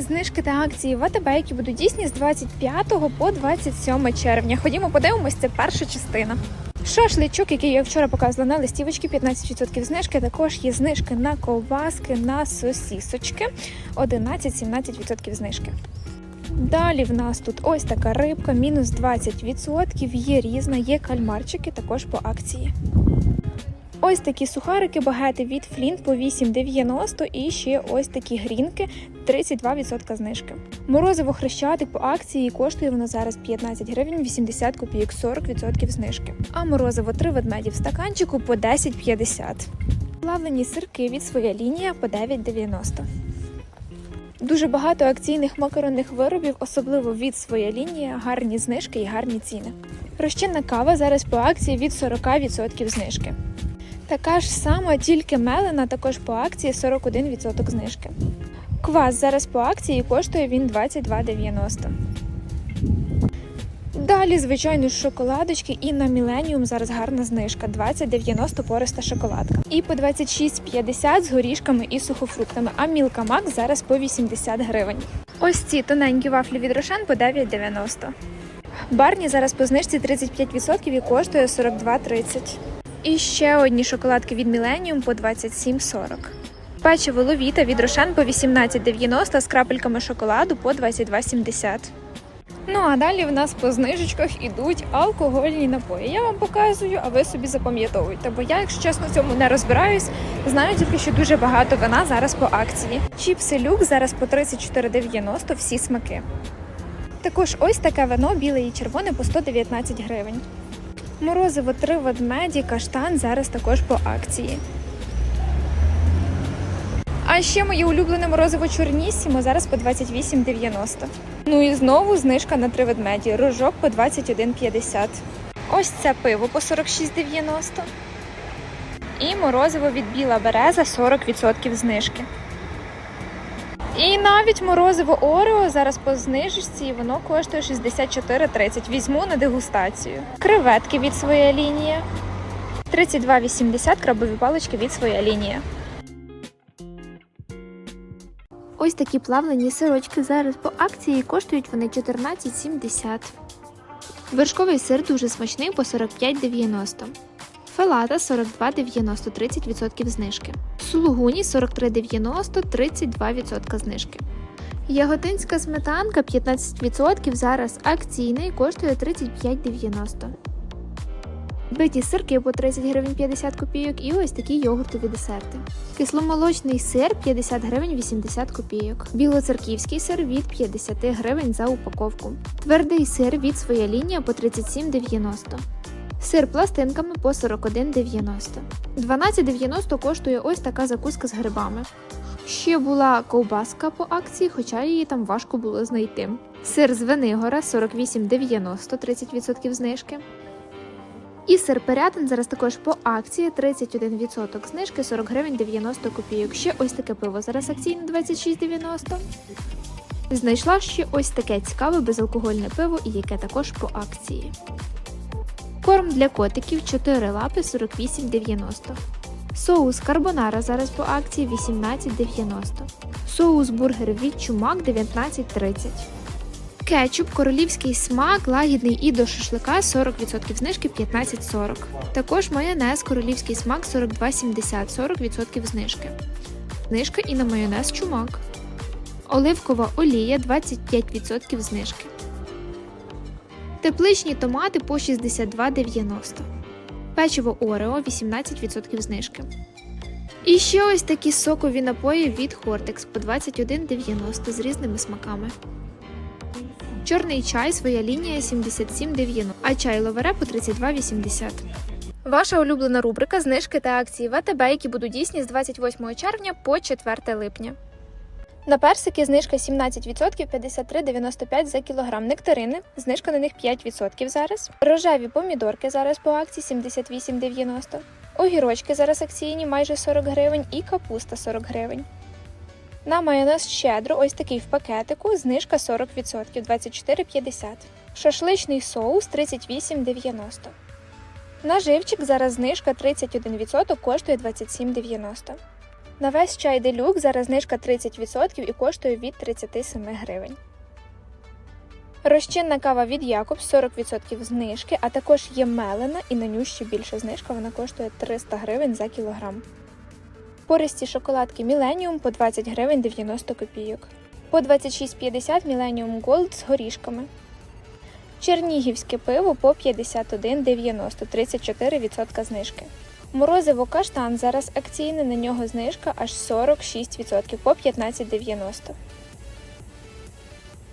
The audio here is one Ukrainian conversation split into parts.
Знижки та акції в які будуть дійсні з 25 по 27 червня. Ходімо, подивимось, це перша частина. Шашличок, який я вчора показувала на листівочки, 15% знижки. Також є знижки на ковбаски, на сосісочки, 11-17% знижки. Далі в нас тут ось така рибка, мінус 20%, є різна, є кальмарчики також по акції. Ось такі сухарики багети від Флінт по 8,90 і ще ось такі грінки 32% знижки. Морозиво хрещатик по акції коштує воно зараз 15 гривень 80 копійок 40% знижки. А морозиво 3 ведмеді в стаканчику по 10,50. Плавлені сирки від своя лінія по 9,90. Дуже багато акційних макаронних виробів, особливо від своя лінія, гарні знижки і гарні ціни. Розчинна кава зараз по акції від 40% знижки. Така ж сама, тільки мелена, також по акції 41% знижки. Квас зараз по акції коштує він 22,90. Далі, звичайно, шоколадочки і на Millennium зараз гарна знижка 20,90 пориста шоколадка. І по 26,50 з горішками і сухофруктами. А Milka Max зараз по 80 гривень. Ось ці тоненькі вафлі від Рошен по 9,90. Барні зараз по знижці 35% і коштує 42,30. І ще одні шоколадки від Millennium по 27,40. Печиво Ловіта від Рошен по 18,90 з крапельками шоколаду по 22,70. Ну а далі в нас по знижечках ідуть алкогольні напої. Я вам показую, а ви собі запам'ятовуйте. Бо я, якщо чесно, цьому не розбираюсь. Знаю тільки, що дуже багато вина зараз по акції. Чіпси люк зараз по 34,90 всі смаки. Також ось таке вино біле і червоне по 119 гривень. Морозиво три ведмеді, каштан зараз також по акції. А ще моє улюблене морозиво чорнісімо зараз по 28,90. Ну і знову знижка на три ведмеді. Рожок по 21,50. Ось це пиво по 46,90. І морозиво від біла береза 40% знижки. І навіть морозиво Орео зараз по знижці, воно коштує 64,30. Візьму на дегустацію. Креветки від своя лінія. 32,80 крабові палички від своя лінія. Ось такі плавлені сирочки зараз по акції коштують вони 14,70. Вершковий сир дуже смачний по 45,90. Фелата 42,90 30% знижки. Сулугуні 43,90 32% знижки. Яготинська сметанка 15% зараз акційний коштує 35,90. Биті сирки по 30 гривень 50 копійок і ось такі йогуртові десерти. Кисломолочний сир 50 гривень 80 копійок. Білоцерківський сир від 50 гривень за упаковку. Твердий сир від своя лінія по 37,90. Сир пластинками по 41,90. 12,90 коштує ось така закуска з грибами. Ще була ковбаска по акції, хоча її там важко було знайти. Сир з Венигора 48,90 30% знижки. І сир Пирятин зараз також по акції 31% знижки 40 гривень 90 копійок. Ще ось таке пиво зараз акційне 26,90. Знайшла ще ось таке цікаве безалкогольне пиво, і яке також по акції. Корм для котиків 4 лапи 48,90. Соус карбонара зараз по акції 18,90. Соус бургер від чумак 19,30. Кетчуп, королівський смак, лагідний і до шашлика 40% знижки 15,40. Також майонез, королівський смак 42,70 40% знижки. Знижка і на майонез чумак. Оливкова олія 25% знижки. Тепличні томати по 62,90. Печиво Орео 18% знижки. І ще ось такі сокові напої від Хортекс по 21,90 з різними смаками. Чорний чай своя лінія 77,90, а чай ловере по 32,80. Ваша улюблена рубрика знижки та акції ВТБ, які будуть дійсні з 28 червня по 4 липня. На персики знижка 17% 53,95 за кілограм. Нектарини, знижка на них 5% зараз. Рожеві помідорки зараз по акції 78,90. Огірочки зараз акційні майже 40 гривень і капуста 40 гривень. На майонез щедро, ось такий в пакетику, знижка 40% 24,50. Шашличний соус 38,90. На живчик зараз знижка 31% коштує 27,90. На весь чай делюк зараз знижка 30% і коштує від 37 гривень. Розчинна кава від Якобс 40% знижки, а також є мелена і на ню ще більша знижка, вона коштує 300 гривень за кілограм. Пористі шоколадки Millennium по 20 гривень 90 копійок. По 26,50 Millennium Gold з горішками. Чернігівське пиво по 51,90 34% знижки. Морозиво каштан зараз акційне, на нього знижка аж 46% по 15,90.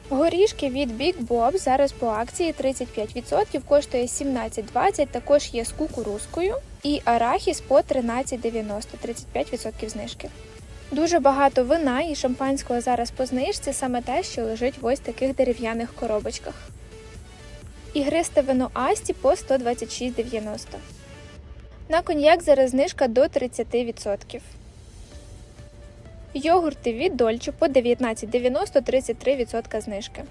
Горішки від Big Bob зараз по акції 35%, коштує 17,20, також є з кукурузкою. І арахіс по 13,90, 35% знижки. Дуже багато вина і шампанського зараз по знижці, саме те, що лежить в ось таких дерев'яних коробочках. Ігристе вино Асті по 126,90. На коньяк зараз знижка до 30%. Йогурти від Дольче по 19,90 33% знижки.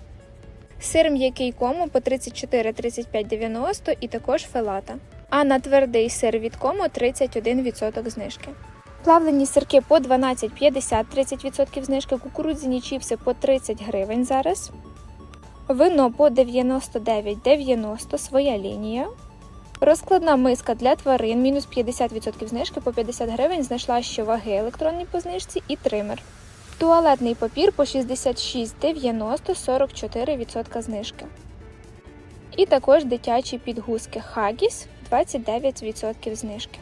Сир м'який кому по 34,35,90 і також фелата. А на твердий сир від кому 31% знижки. Плавлені сирки по 12,50 30% знижки, кукурудзяні чіпси по 30 гривень зараз. Вино по 99,90 своя лінія. Розкладна миска для тварин мінус 50% знижки по 50 гривень знайшла ще ваги електронні по знижці і тример. Туалетний папір по 66,90 44% знижки. І також дитячі підгузки Хагіс 29% знижки.